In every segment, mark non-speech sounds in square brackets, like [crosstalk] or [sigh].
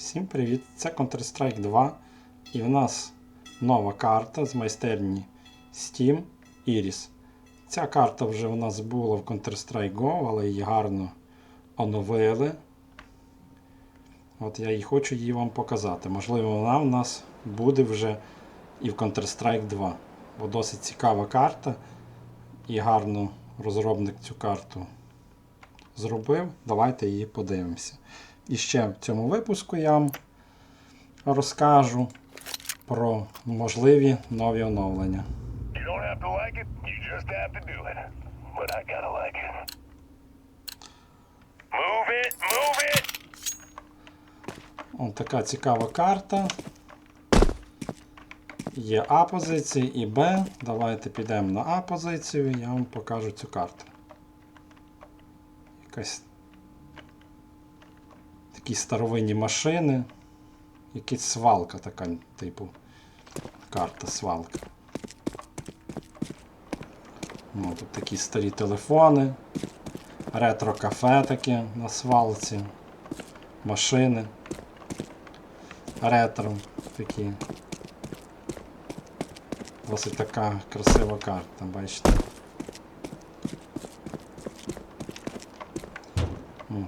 Всім привіт! Це Counter-Strike 2 і в нас нова карта з майстерні Steam Iris. Ця карта вже у нас була в Counter-Strike Go, але її гарно оновили. От я і хочу її вам показати. Можливо, вона в нас буде вже і в Counter-Strike 2. Бо досить цікава карта. І гарно розробник цю карту зробив. Давайте її подивимося. І ще в цьому випуску я вам розкажу про можливі нові оновлення. Ось така цікава карта. Є А позиції і Б. Давайте підемо на А позицію і я вам покажу цю карту. Якась такі старовинні машини. Якась свалка така, типу. Карта свалка. Ну, тут такі старі телефони. Ретро-кафе таке на свалці. Машини. Ретро такі. Досить така красива карта, бачите. Ну,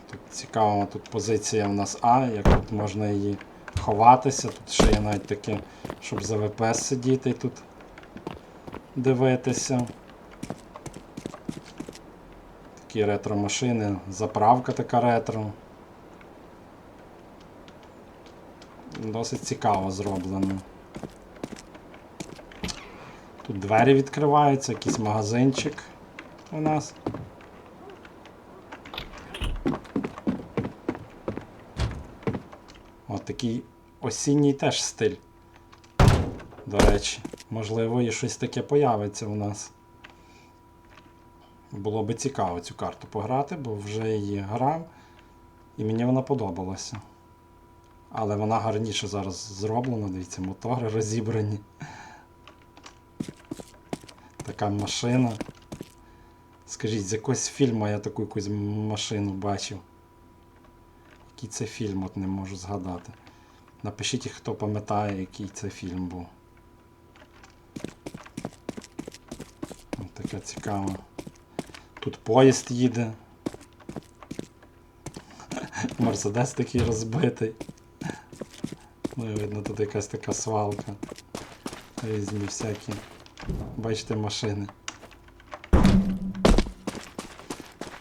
Цікава тут позиція в нас А, як тут можна її ховатися. Тут ще є навіть таке, щоб за ВПС сидіти і тут дивитися. Такі ретро машини, заправка така ретро. Досить цікаво зроблено. Тут двері відкриваються, якийсь магазинчик у нас. Такий осінній теж стиль. До речі, можливо, і щось таке появиться у нас. Було би цікаво цю карту пограти, бо вже її грав, і мені вона подобалася. Але вона гарніше зараз зроблена, дивіться, мотори розібрані. Така машина. Скажіть, з якогось фільму я таку якусь машину бачив. Який це фільм, от не можу згадати. Напишіть, хто пам'ятає, який це фільм був. Ось така цікава. Тут поїзд їде. [laughs] Мерседес такий розбитий. Ну видно, тут якась така свалка. Різні всякі. Бачите, машини.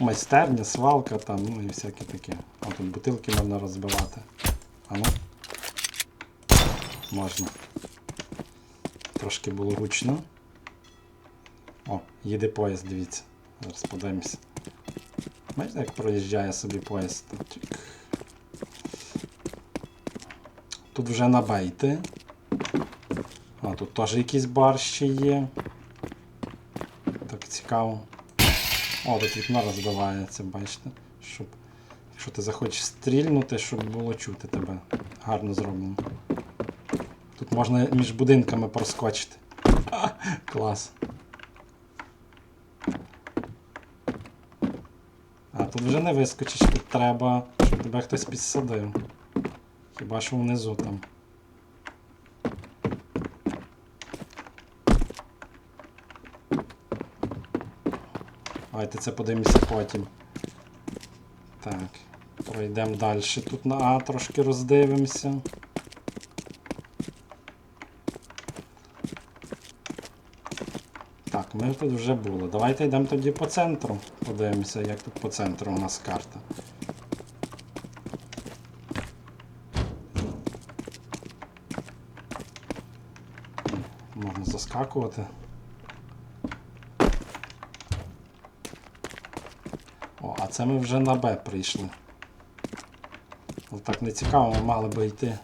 Майстерня, свалка там, ну і всяке таке. О, тут бутилки можна розбивати. А ну. Можна. Трошки було гучно. О, їде поїзд, дивіться. Зараз подивимося. Бачите, як проїжджає собі поїзд. Тут вже набейти. А, тут теж якийсь бар ще є. Так цікаво. О, тут вікно розбивається, бачите? Щоб, якщо ти захочеш стрільнути, щоб було чути тебе. Гарно зроблено. Тут можна між будинками проскочити. А, клас. А тут вже не вискочиш, тут треба, щоб тебе хтось підсадив. Хіба що внизу там. Давайте це подивимося потім. Так, пройдемо далі. Тут на А трошки роздивимося. Так, ми тут вже були. Давайте йдемо тоді по центру. Подивимося, як тут по центру у нас карта. Можна заскакувати. О, а це ми вже на Б прийшли. Але так не цікаво, ми мали би йти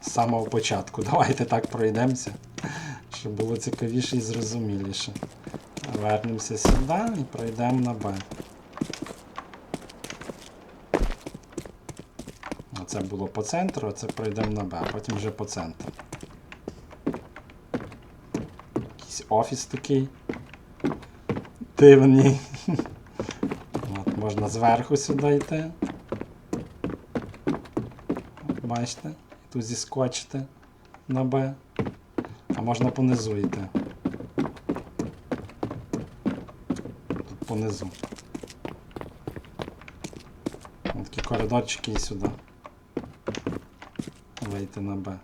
з самого початку. [laughs] Давайте так пройдемося, щоб було цікавіше і зрозуміліше. Вернемося сюди і пройдемо на Б. Оце було по центру, а це пройдемо на Б, а потім вже по центру. Якийсь офіс такий. Дивний. Можна зверху сюди йти. бачите? Тут зіскочите на Б. А можна понизу йти. Тут понизу. Ось Такі коридорчики і сюди. Вийти на Б.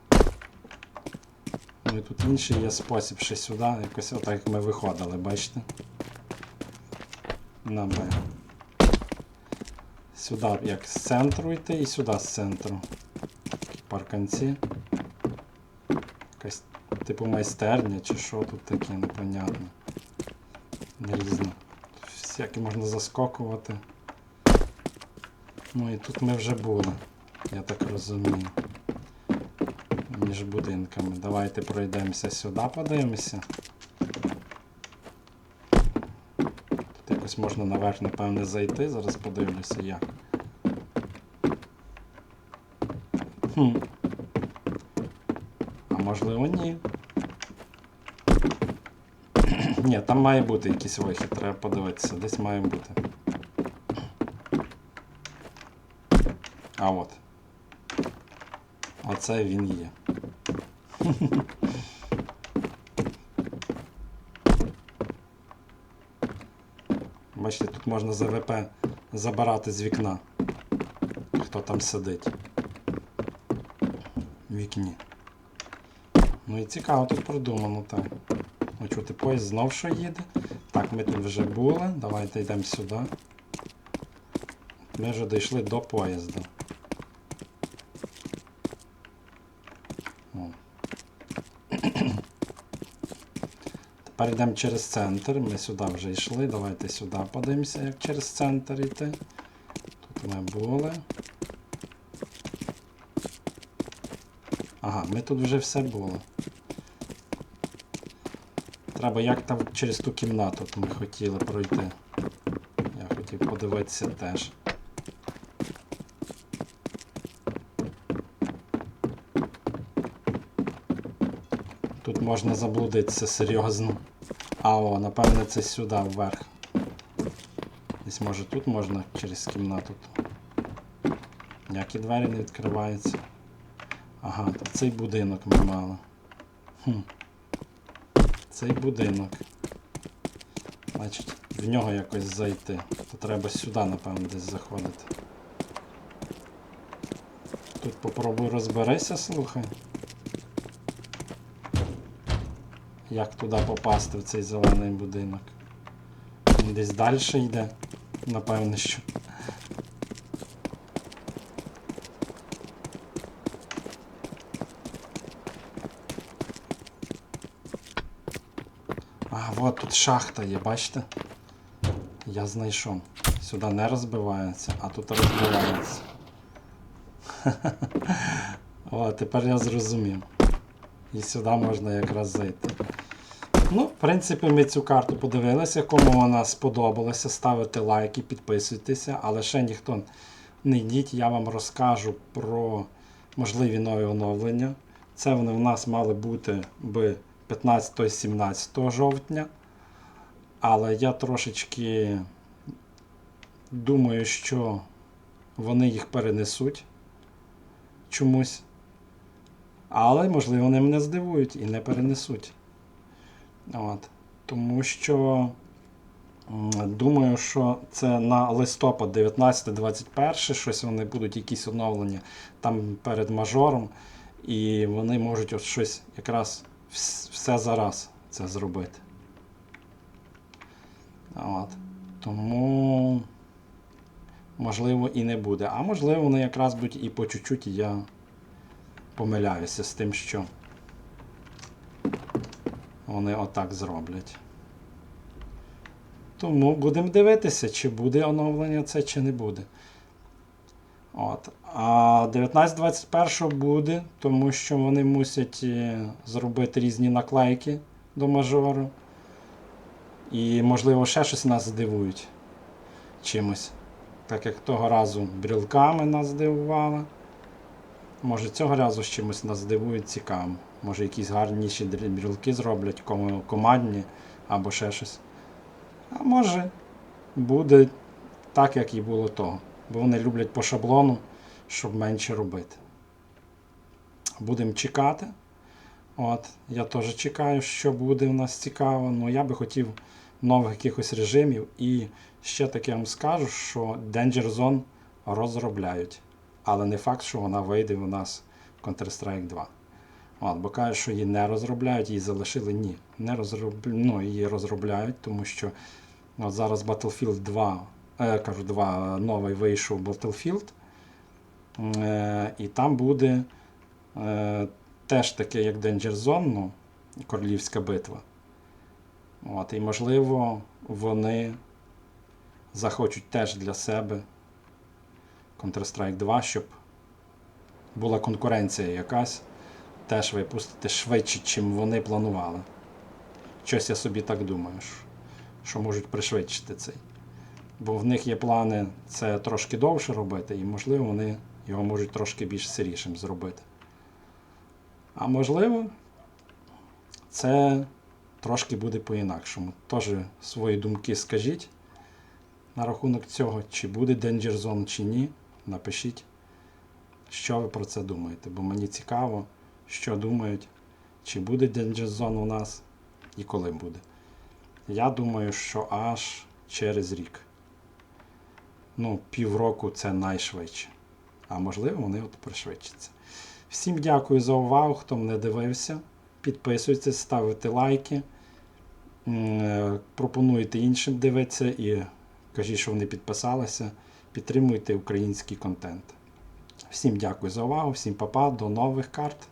Ну і тут інший є спосіб ще сюди, якось отак як ми виходили, бачите? На Б. Сюди як з центру йти і сюди з центру. Такі парканці. Якась типу майстерня чи що тут таке непонятне. Різно. Всяке можна заскокувати. Ну і тут ми вже були, я так розумію. Між будинками. Давайте пройдемося сюди, подивимося. Тут якось можна наверх, напевне, зайти. Зараз подивлюся як. Хм. А можливо ні. [clears throat] Ні, там має бути якийсь вихід, треба подивитися, десь має бути. А от. Оце він є. [laughs] Бачите, тут можна ЗВП забирати з вікна. Хто там сидить. Вікні. Ну і цікаво тут продумано так. Ну поїзд знов що їде. Так, ми тут вже були. Давайте йдемо сюди. Ми вже дійшли до поїзда. Тепер йдемо через центр. Ми сюди вже йшли. Давайте сюди подивимося, як через центр йти. Тут ми були. Ага, ми тут вже все було. Треба як там через ту кімнату ми хотіли пройти. Я хотів подивитися теж. Тут можна заблудитися серйозно. А о, напевне, це сюди вверх. Десь може тут можна через кімнату. Ніякі двері не відкриваються. Ага, то цей будинок ми мали. Хм. Цей будинок. Значить, в нього якось зайти. То треба сюди, напевно, десь заходити. Тут попробуй розберися, слухай. Як туди попасти в цей зелений будинок? Він десь далі йде, напевне, що. А, от тут шахта є, бачите? Я знайшов. Сюди не розбивається, а тут розбивається. [laughs] О, тепер я зрозумів. І сюди можна якраз зайти. Ну, в принципі, ми цю карту подивилися. Кому вона сподобалася, ставите лайки, підписуйтеся, але ще ніхто не йдіть, я вам розкажу про можливі нові оновлення. Це вони в нас мали бути би 15-17 жовтня. Але я трошечки думаю, що вони їх перенесуть чомусь. Але, можливо, вони мене здивують і не перенесуть. От. Тому що думаю, що це на листопад 19-21, щось вони будуть якісь оновлення там перед мажором, і вони можуть от щось якраз все зараз це зробити. От. Тому можливо і не буде. А можливо, вони якраз будуть і по чуть-чуть, я помиляюся з тим, що вони отак зроблять. Тому будемо дивитися, чи буде оновлення це, чи не буде. От. А 1921 буде, тому що вони мусять е, зробити різні наклейки до мажору. І, можливо, ще щось нас здивують чимось. Так як того разу брілками нас здивували. Може цього разу з чимось нас здивують цікаво. Може якісь гарніші дрібрілки зроблять, командні або ще щось. А може буде так, як і було того. Бо вони люблять по шаблону, щоб менше робити. Будемо чекати. От, я теж чекаю, що буде у нас цікаво. Ну, я би хотів нових якихось режимів. І ще таке вам скажу, що Danger Zone розробляють. Але не факт, що вона вийде у нас в Counter-Strike 2. От, бо кажуть, що її не розробляють, її залишили. Ні. Не розроб... ну, її розробляють, тому що от зараз Battlefield 2, е, кажу 2, новий вийшов Battlefield. Е, і там буде е, теж таке, як Danger Zone, ну, Королівська битва. От, і можливо, вони захочуть теж для себе Counter-Strike 2, щоб була конкуренція якась, теж випустити швидше, чим вони планували. Щось я собі так думаю, що, можуть пришвидшити цей. Бо в них є плани це трошки довше робити, і можливо вони його можуть трошки більш сирішим зробити. А можливо, це трошки буде по-інакшому. Теж свої думки скажіть на рахунок цього, чи буде Danger Zone, чи ні. Напишіть, що ви про це думаєте, бо мені цікаво, що думають, чи буде Danger Zone у нас і коли буде. Я думаю, що аж через рік. Ну, півроку це найшвидше. А можливо, вони от пришвидшаться. Всім дякую за увагу, хто мене дивився. Підписуйтесь, ставте лайки. Е, Пропонуйте іншим дивитися і кажіть, що вони підписалися. Підтримуйте український контент. Всім дякую за увагу, всім папа, до нових карт.